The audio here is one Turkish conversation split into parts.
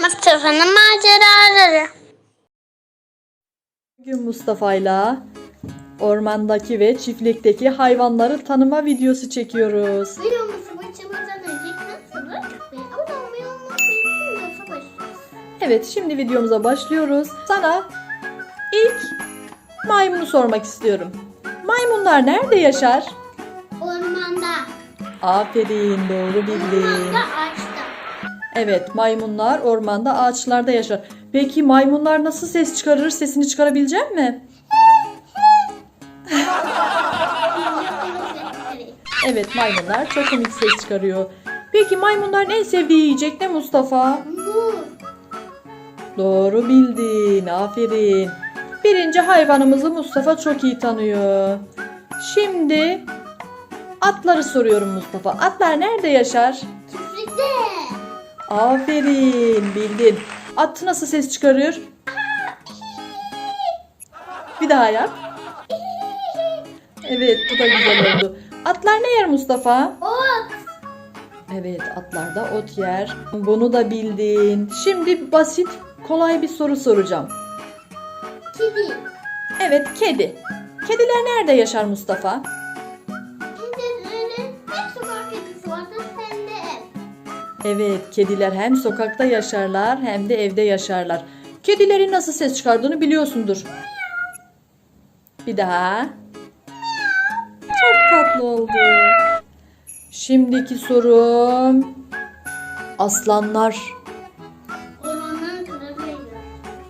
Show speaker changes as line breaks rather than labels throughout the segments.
Mustafa'nın maceraları.
Bugün Mustafa'yla ormandaki ve çiftlikteki hayvanları tanıma videosu çekiyoruz. Evet şimdi videomuza başlıyoruz. Sana ilk maymunu sormak istiyorum. Maymunlar nerede yaşar?
Ormanda.
Aferin doğru bildin.
Ormanda ağaçta.
Evet maymunlar ormanda ağaçlarda yaşar. Peki maymunlar nasıl ses çıkarır? Sesini çıkarabilecek mi? Evet maymunlar çok komik ses çıkarıyor. Peki maymunların en sevdiği yiyecek ne Mustafa?
Muz.
Doğru bildin. Aferin. Birinci hayvanımızı Mustafa çok iyi tanıyor. Şimdi atları soruyorum Mustafa. Atlar nerede yaşar? Aferin bildin. At nasıl ses çıkarıyor? Bir daha yap. Evet bu da güzel oldu. Atlar ne yer Mustafa?
Ot.
Evet atlar da ot yer. Bunu da bildin. Şimdi basit kolay bir soru soracağım.
Kedi.
Evet kedi. Kediler nerede yaşar Mustafa? Evet kediler hem sokakta yaşarlar hem de evde yaşarlar. Kedilerin nasıl ses çıkardığını biliyorsundur. Bir daha. Çok tatlı oldu. Şimdiki sorum. Aslanlar.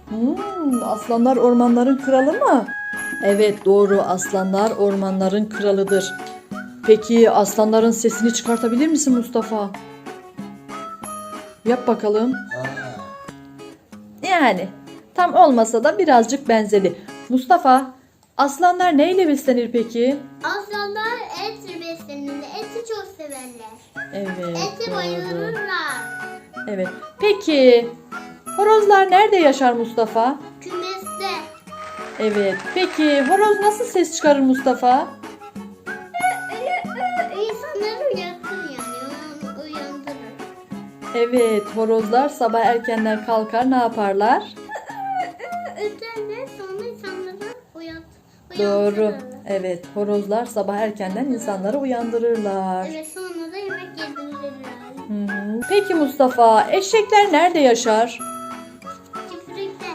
Hmm, aslanlar ormanların kralı mı? Evet doğru aslanlar ormanların kralıdır. Peki aslanların sesini çıkartabilir misin Mustafa? Yap bakalım. Yani tam olmasa da birazcık benzedi. Mustafa aslanlar neyle beslenir peki?
Aslanlar et beslenir. Eti çok severler.
Evet
Eti
doğru.
bayılırlar.
Evet. Peki horozlar nerede yaşar Mustafa?
Kümeste.
Evet. Peki horoz nasıl ses çıkarır Mustafa?
İnsanları
Evet, horozlar sabah erkenden kalkar ne yaparlar?
Öterler sonra insanları uyat
Doğru. Evet, horozlar sabah erkenden insanları uyandırırlar.
Evet sonra da yemek yedirirler.
Hı hı. Peki Mustafa, eşekler nerede yaşar?
Çiftlikte.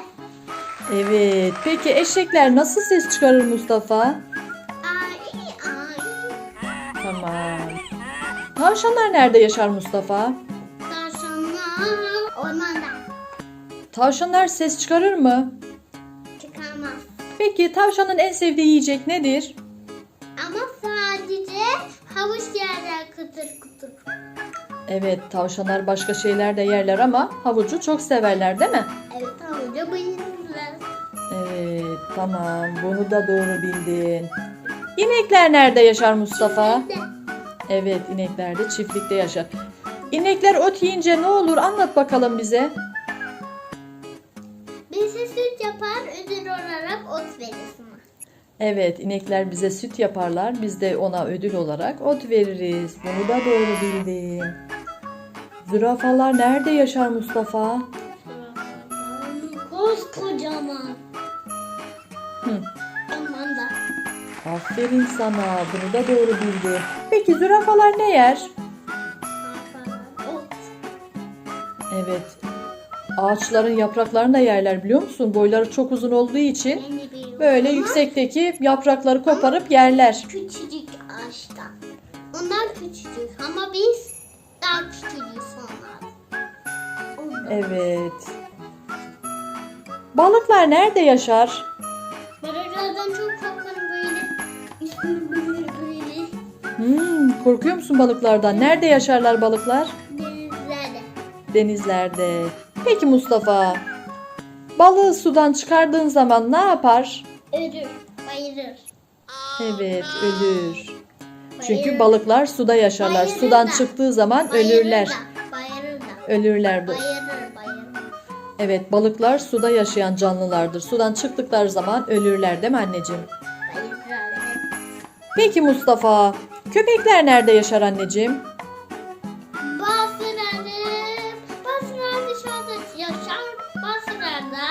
Evet, peki eşekler nasıl ses çıkarır Mustafa?
Ay ay.
Tamam. Tavşanlar nerede yaşar Mustafa?
Ormanda.
Tavşanlar ses çıkarır mı?
Çıkamaz.
Peki tavşanın en sevdiği yiyecek nedir?
Ama sadece havuç yerler kıtır kıtır.
Evet, tavşanlar başka şeyler de yerler ama havucu çok severler değil mi?
Evet havuca bayılırlar.
Evet tamam bunu da doğru bildin. İnekler nerede yaşar Mustafa?
Çiftlikte.
Evet inekler de çiftlikte yaşar. İnekler ot yiyince ne olur anlat bakalım bize.
Bize süt yapar ödül olarak ot verir sana.
Evet inekler bize süt yaparlar biz de ona ödül olarak ot veririz. Bunu da doğru bildin. Zürafalar nerede yaşar Mustafa?
Koskocaman.
Hı.
Ormanda.
Aferin sana bunu da doğru bildin. Peki zürafalar ne yer? Evet. Ağaçların yapraklarını da yerler biliyor musun? Boyları çok uzun olduğu için
Ben de biliyorum.
böyle
Ama
yüksekteki yaprakları koparıp yerler.
Küçücük ağaçtan. Onlar küçücük ama biz daha küçücüğüz onlar. Onlar.
Evet. Balıklar nerede yaşar?
Balıklardan çok korkarım böyle. Üstüm böyle böyle.
Hmm, korkuyor musun balıklardan? Nerede yaşarlar balıklar?
Denizlerde.
Peki Mustafa, balığı sudan çıkardığın zaman ne yapar?
Ölür. Bayılır.
Evet, ölür. Çünkü balıklar suda yaşarlar.
Bayılır
Sudan
da.
çıktığı zaman
Bayılır
ölürler.
da, Bayılır da.
Ölürler. bu.
Bayılır bayılır.
Evet, balıklar suda yaşayan canlılardır. Sudan çıktıkları zaman ölürler değil mi anneciğim?
Bayılır.
Peki Mustafa, köpekler nerede yaşar anneciğim?
Sırada yaşar, bazı sırada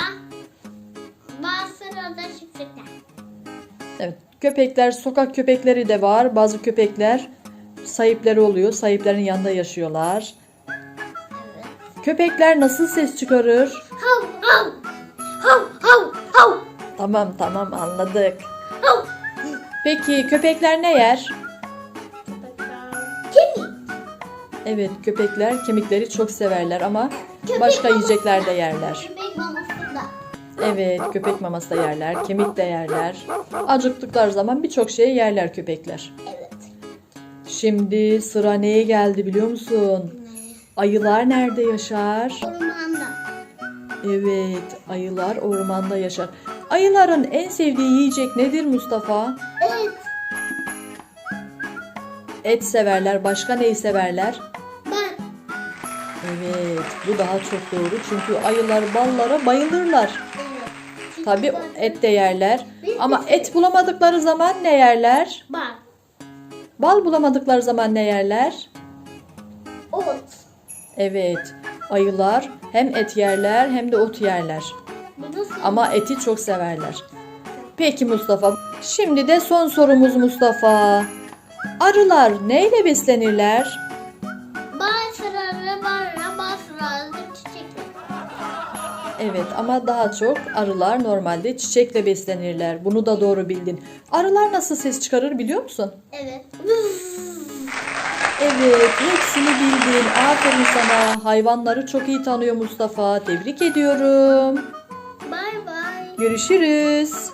bazı sırada çiftlikler.
Evet. Köpekler, sokak köpekleri de var. Bazı köpekler sahipleri oluyor. Sahiplerin yanında yaşıyorlar.
Evet.
Köpekler nasıl ses çıkarır?
Hav hav hav hav hav
Tamam tamam anladık.
hav.
Peki köpekler ne yer?
Kemik.
Evet köpekler kemikleri çok severler ama
Köpek
başka
maması
yiyecekler de yerler.
Köpek maması da.
Evet köpek maması da yerler, kemik de yerler. Acıktıkları zaman birçok şey yerler köpekler.
Evet.
Şimdi sıra neye geldi biliyor musun? Ayılar nerede yaşar?
Ormanda.
Evet, ayılar ormanda yaşar. Ayıların en sevdiği yiyecek nedir Mustafa?
Evet.
Et severler. Başka neyi severler? Evet, bu daha çok doğru. Çünkü ayılar ballara bayılırlar.
Evet. Ben-
et de yerler.
Biz
Ama et bulamadıkları zaman ne yerler?
Bak.
Bal bulamadıkları zaman ne yerler?
Ot.
Evet, ayılar hem et yerler hem de ot yerler. Ama eti çok severler. Peki Mustafa. Şimdi de son sorumuz Mustafa. Arılar neyle beslenirler? Evet ama daha çok arılar normalde çiçekle beslenirler. Bunu da doğru bildin. Arılar nasıl ses çıkarır biliyor musun?
Evet.
Evet, hepsini bildin. Aferin sana. Hayvanları çok iyi tanıyor Mustafa. Tebrik ediyorum.
Bye bye.
Görüşürüz.